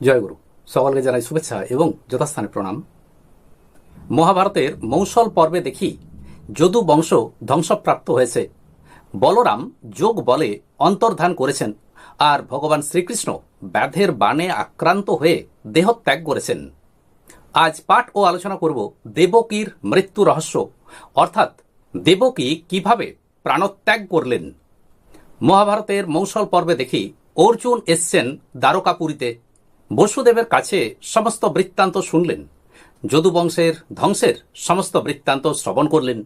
জয়গুরু। সকলকে জানাই শুভেচ্ছা এবং যথাস্থানে প্রণাম। মহাভারতের মৌসল পর্বে দেখি যদু বংশ ধ্বংসপ্রাপ্ত হয়েছে। বলরাম যোগ বলে অন্তর্ধান করেছেন আর ভগবান শ্রীকৃষ্ণ ব্যাধের বাণে আক্রান্ত হয়ে দেহত্যাগ করেছেন। আজ পাঠ ও আলোচনা করব দেবকীর মৃত্যু রহস্য, অর্থাৎ দেবকী কীভাবে প্রাণত্যাগ করলেন। মহাভারতের মৌসল পর্বে দেখি অর্জুন এসছেন দ্বারকাপুরীতে। বসুদেবের কাছে সমস্ত বৃত্তান্ত শুনলেন। যদুবংশের ধ্বংসের সমস্ত বৃত্তান্ত শ্রবণ করলেন।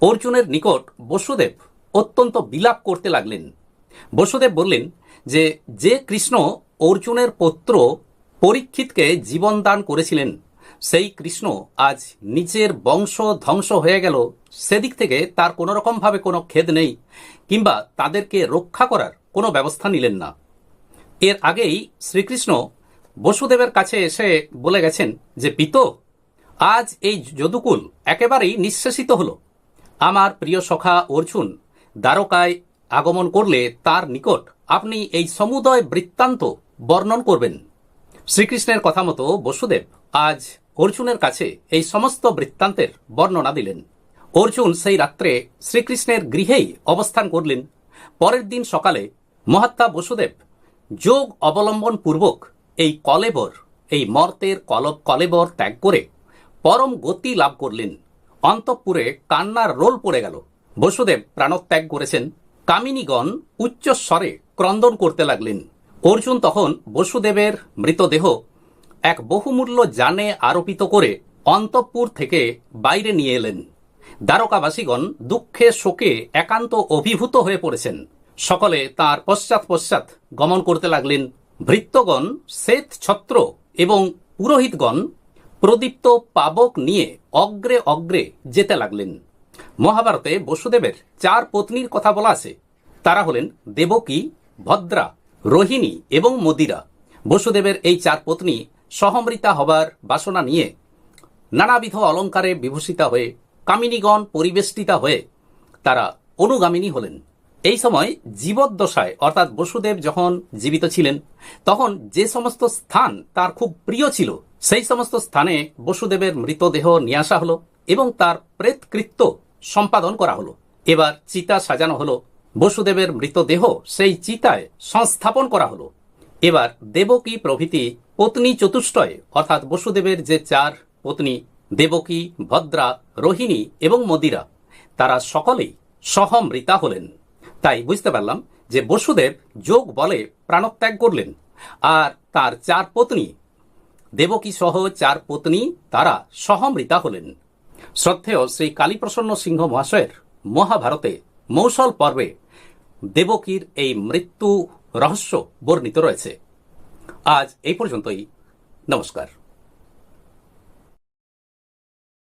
অর্জুনের নিকট বসুদেব অত্যন্ত বিলাপ করতে লাগলেন। বসুদেব বললেন যে যে কৃষ্ণ অর্জুনের পুত্র পরীক্ষিতকে জীবনদান করেছিলেন, সেই কৃষ্ণ আজ নিজের বংশ ধ্বংস হয়ে গেল। সেদিক থেকে তার কোনো রকমভাবে কোনো খেদ নেই, কিংবা তাদেরকে রক্ষা করার কোনো ব্যবস্থা নিলেন না। এর আগেই শ্রীকৃষ্ণ বসুদেবের কাছে এসে বলে গেছেন যে, পিত, আজ এই যদুকুল একেবারেই নিঃশেষিত হল। আমার প্রিয় সখা অর্জুন, দ্বারকায় আগমন করলে তার নিকট আপনি এই সমুদয় বৃত্তান্ত বর্ণন করবেন। শ্রীকৃষ্ণের কথা মতো বসুদেব আজ অর্জুনের কাছে এই সমস্ত বৃত্তান্তের বর্ণনা দিলেন। অর্জুন সেই রাত্রে শ্রীকৃষ্ণের গৃহেই অবস্থান করলেন। পরের দিন সকালে মহাত্মা বসুদেব যোগ অবলম্বন পূর্বক এই কলেবর, এই মর্তের কলব, কলেবর ত্যাগ করে পরম গতি লাভ করলেন। অন্তঃপুরে কান্নার রোল পড়ে গেল। বসুদেব প্রাণত্যাগ করেছেন। কামিনীগণ উচ্চস্বরে ক্রন্দন করতে লাগলেন। অর্জুন তখন বসুদেবের মৃতদেহ এক বহুমূল্য যানে আরোপিত করে অন্তঃপুর থেকে বাইরে নিয়ে এলেন। দ্বারকাবাসীগণ দুঃখে শোকে একান্ত অভিভূত হয়ে পড়েছেন। সকলে তার পশ্চাৎ পশ্চাৎ গমন করতে লাগলেন। ভৃত্যগণ, শ্বেত ছত্র এবং পুরোহিতগণ প্রদীপ্ত পাবক নিয়ে অগ্রে অগ্রে যেতে লাগলেন। মহাভারতে বসুদেবের চার পত্নীর কথা বলা আছে। তারা হলেন দেবকী, ভদ্রা, রোহিণী এবং মদিরা। বসুদেবের এই চার পত্নী সহমৃতা হবার বাসনা নিয়ে নানাবিধ অলঙ্কারে বিভূষিতা হয়ে কামিনীগণ পরিবেষ্টিতা হয়ে তারা অনুগামিনী হলেন। এই সময় জীবদ্দশায়, অর্থাৎ বসুদেব যখন জীবিত ছিলেন, তখন যে সমস্ত স্থান তার খুব প্রিয় ছিল, সেই সমস্ত স্থানে বসুদেবের মৃতদেহ নিয়ে আসা হলো এবং তার প্রেতকৃত্য সম্পাদন করা হলো। এবার চিতা সাজানো হলো, বসুদেবের মৃতদেহ সেই চিতায় সংস্থাপন করা হলো। এবার দেবকী প্রভৃতি পত্নী চতুষ্টয়, অর্থাৎ বসুদেবের যে চার পত্নী, দেবকী, ভদ্রা, রোহিণী এবং মদিরা, তারা সকলেই সহমৃতা হলেন। তাই বুঝতে পারলাম যে বসুদেব যোগ বলে প্রাণত্যাগ করলেন। আর তার চার পত্নী, দেবকী সহ চার পত্নী তারা সহমৃতা হলেন। শ্রদ্ধেয় শ্রী কালীপ্রসন্ন সিংহ মহাশয়ের মহাভারতে মৌসল পর্বে দেবকীর এই মৃত্যু রহস্য বর্ণিত রয়েছে। আজ এই পর্যন্তই। নমস্কার।